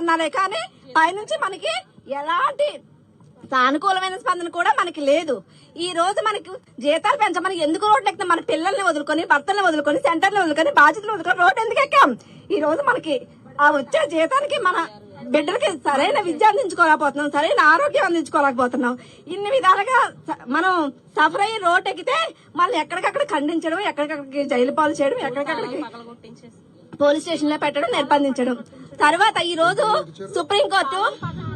ధర్నాలే కానీ పైనుంచి మనకి ఎలాంటి సానుకూలమైన స్పందన కూడా మనకి లేదు. ఈ రోజు మనకి జీతాలు పెంచమని ఎందుకు రోడ్డు ఎక్కిన? మన పిల్లల్ని వదులుకొని భర్తల్ని వదులుకొని సెంటర్ని వదులుకొని బాధ్యతలు వదులుకొని రోడ్డు ఎందుకు ఎక్కాం? ఈ రోజు మనకి ఆ వచ్చే జీతానికి మన బిడ్డలకి సరైన విద్య అందించుకోలేకపోతున్నాం సరైన ఆరోగ్యం అందించుకోలేకపోతున్నాం. ఇన్ని విధాలుగా మనం సఫర్ అయ్యి రోడ్ ఎక్కితే మళ్ళీ ఎక్కడికక్కడ ఖండించడం ఎక్కడికక్కడికి జైలు పాలు చేయడం ఎక్కడికక్కడికి పోలీస్ స్టేషన్లో పెట్టడం నిర్బంధించడం. తర్వాత ఈ రోజు సుప్రీంకోర్టు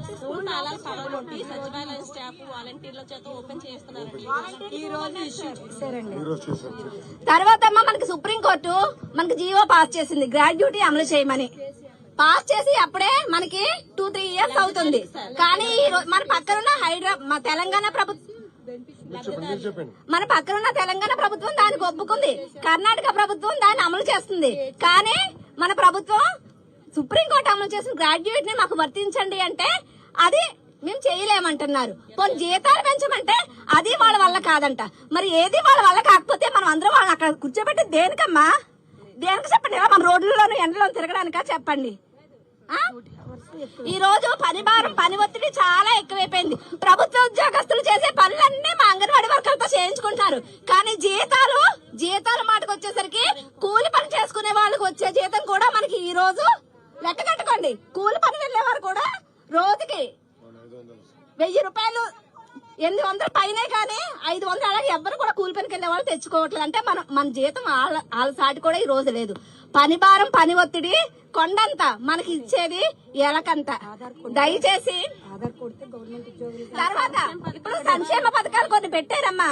స్కూల్ తాళాలు పడగొట్టి సచివాలయ స్టాఫ్ వాలంటీర్ల చేత ఓపెన్ చేస్తున్నారండి. ఈ రోజు ఇష్యూ తర్వాత అమ్మ మనకి సుప్రీంకోర్టు మనకి జీవో పాస్ చేసింది. గ్రాడ్యుటీ అమలు చేయమని. పాస్ చేసి అప్పుడే మనకి టూ త్రీ ఇయర్స్ అవుతుంది. కానీ మన పక్కనున్న హైదరాబాద్ తెలంగాణ ప్రభుత్వం మన పక్కనున్న తెలంగాణ ప్రభుత్వం దానికి ఒప్పుకుంది. కర్ణాటక ప్రభుత్వం దాన్ని అమలు చేస్తుంది. కానీ మన ప్రభుత్వం సుప్రీంకోర్టు అమలు చేసిన గ్రాడ్యుయేట్ని మాకు వర్తించండి అంటే అది మేము చేయలేమంటున్నారు. కొన్ని జీతాలు పెంచమంటే అది వాళ్ళ వల్ల కాదంట. మరి ఏది వాళ్ళ వల్ల కాకపోతే మనం అందరం వాళ్ళని అక్కడ కూర్చోబెట్టి దేనికమ్మా? దేనికి చెప్పండి? మన రోడ్లలోనూ ఎండలో తిరగడానికా చెప్పండి? ఈ రోజు పని భారం పని ఒత్తిడి చాలా ఎక్కువైపోయింది. ప్రభుత్వ ఉద్యోగస్తులు చేసే పనులన్నీ మా అంగన్వాడీ వర్కర్తో చేయించుకుంటారు కానీ జీతాలు జీతాలు మాటకు వచ్చేసరికి కూలి పని చేసుకునే వాళ్ళకి వచ్చే జీతం కూడా మనకి ఈ రోజు లెక్క కట్టుకోండి. కూలి పని వెళ్ళేవారు కూడా రోజుకి వెయ్యి రూపాయలు ఎనిమిది వందల పైనే కానీ ఐదు వందలు అలాగే ఎవ్వరు కూడా కూలి పనికి వెళ్ళే వాళ్ళు తెచ్చుకోవట్లేదు. అంటే మన మన జీతం వాళ్ళ వాళ్ళ సాటి కూడా ఈ రోజు లేదు. పని భారం పని ఒత్తిడి కొండంత మనకి ఇచ్చేది ఎలకంత దయచేసి తర్వాత ఇప్పుడు సంక్షేమ పథకాలు కొన్ని పెట్టారమ్మా.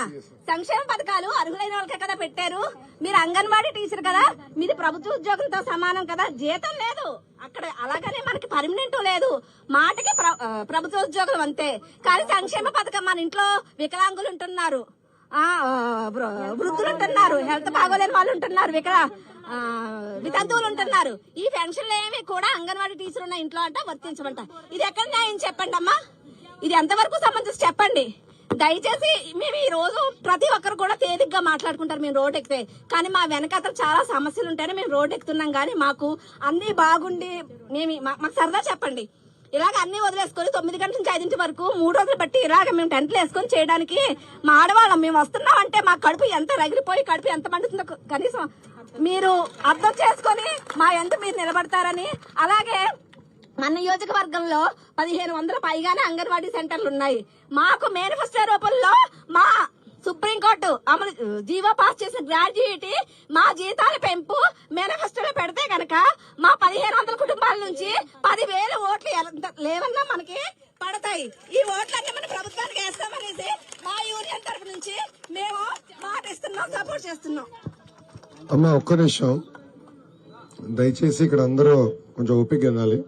సంక్షేమ పథకాలు అర్హులైన వాళ్ళకే కదా పెట్టారు. మీరు అంగన్వాడీ టీచర్ కదా మీది ప్రభుత్వ ఉద్యోగంతో సమానం కదా. జీతం లేదు. అక్కడ అలాగనే మనకి పర్మనెంట్ లేదు. మాటకి ప్రభుత్వ ఉద్యోగం అంతే. కానీ సంక్షేమ పథకం మన ఇంట్లో వికలాంగులు ఉంటున్నారు. వృద్ధులు ఉంటున్నారు. హెల్త్ బాగోలేని వాళ్ళు ఉంటున్నారు. వికల వితంతువులు ఉంటున్నారు. ఈ పెన్షన్లు ఏమి కూడా అంగన్వాడీ టీచర్ ఉన్న ఇంట్లో అంట వర్తించమంట. ఇది ఎక్కడ న్యాయం చెప్పండి అమ్మా ఇది ఎంతవరకు సంబంధించి చెప్పండి? దయచేసి మేము ఈ రోజు ప్రతి ఒక్కరు కూడా తేలిగ్గా మాట్లాడుకుంటారు మేము రోడ్ ఎక్కితే. కానీ మా వెనకాతలు చాలా సమస్యలు ఉంటాయని మేము రోడ్ ఎక్కుతున్నాం కానీ మాకు అన్ని బాగుండి మేము మాకు సరదా చెప్పండి. ఇలాగ అన్ని వదిలేసుకొని తొమ్మిది గంటల నుంచి ఐదింటి వరకు మూడు రోజులు బట్టి ఇలాగ మేము టెంట్లు వేసుకొని చేయడానికి మా ఆడవాళ్ళం. మేము వస్తున్నాం అంటే మా కడుపు ఎంత రగిలిపోయి కడుపు ఎంత మండుతుందో కనీసం మీరు అర్థం చేసుకొని మా ఎంత మీరు నిలబడతారని. అలాగే మన నియోజకవర్గంలో పదిహేను వందల పైగానే అంగన్వాడీ సెంటర్లు ఉన్నాయి. మాకు మేనిఫెస్టో రూపంలో మా సుప్రీంకోర్టు అమలు జీవో పాస్ చేసిన గ్రాడ్యుయేటీ మా జీతాల పెంపు మేనిఫెస్టోలో పెడితే గనక మా పదిహేను వందల కుటుంబాల నుంచి పదివేల ఓట్లు ఎంత- లేవన్నా మనకి పడతాయి. ఈ ఓట్లన్నీ మన ప్రభుత్వానికి వేస్తామనేసి మా యూనియన్ తరపు నుంచి మేము మాట ఇస్తున్నాం సపోర్ట్ చేస్తున్నాం. అమ్మా ఒక్క నిమిషం. దయచేసి ఇక్కడ అందరూ కొంచెం ఓపిక వినాలి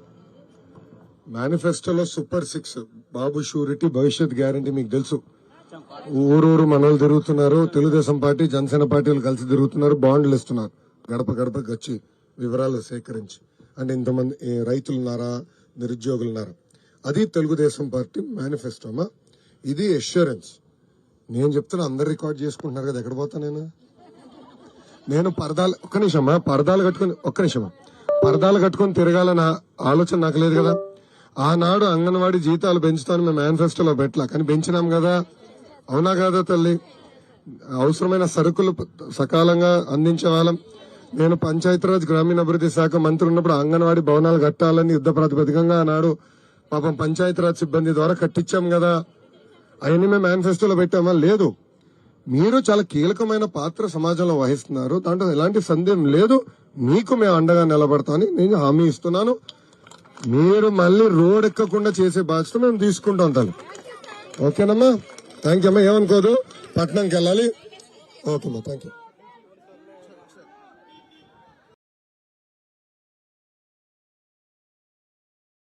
మేనిఫెస్టోలో సూపర్ సిక్స్. బాబు షూరిటీ భవిష్యత్ గ్యారంటీ మీకు తెలుసు. ఊరూరు మనలు తిరుగుతున్నారు తెలుగుదేశం పార్టీ జనసేన పార్టీలు కలిసి తిరుగుతున్నారు బాండ్లు ఇస్తున్నారు గడప గడపకి వచ్చి వివరాలు సేకరించి. అంటే ఇంతమంది రైతులున్నారా నిరుద్యోగులున్నారా అది తెలుగుదేశం పార్టీ మేనిఫెస్టోమా ఇది ఎష్యూరెన్స్ నేను చెప్తున్నా అందరు రికార్డ్ చేసుకుంటున్నారు కదా ఎక్కడ పోతా నేను? నేను పరదాలు ఒక్క నిమిషమా పరదాలు కట్టుకుని ఒక్క నిమిషమా పరదాలు కట్టుకుని తిరగాలన్న ఆలోచన నాకు లేదు కదా. ఆనాడు అంగన్వాడీ జీతాలు పెంచుతాను మేము మేనిఫెస్టోలో పెట్టలా. కానీ పెంచినాం కదా. అవునా కాదా తల్లి? అవసరమైన సరుకులు సకాలంగా అందించే వాళ్ళం. నేను పంచాయతీరాజ్ గ్రామీణాభివృద్ధి శాఖ మంత్రి ఉన్నప్పుడు అంగన్వాడీ భవనాలు కట్టాలని యుద్ధ ప్రాతిపదికంగా ఆనాడు పాపం పంచాయతీరాజ్ సిబ్బంది ద్వారా కట్టించాం కదా. అవన్నీ మేము మేనిఫెస్టోలో పెట్టామా? లేదు. మీరు చాలా కీలకమైన పాత్ర సమాజంలో వహిస్తున్నారు. దాంట్లో ఎలాంటి సందేహం లేదు. మీకు మేము అండగా నిలబడతామని నేను హామీ ఇస్తున్నాను. మీరు మళ్ళీ రోడ్ ఎక్కకుండా చేసే బాధ్యత మేము తీసుకుంటాం తను. ఓకేనమ్మా? థ్యాంక్ యూ అమ్మా. ఏమనుకోదు? పట్నంకి వెళ్ళాలి. ఓకేమ్మా. Thank you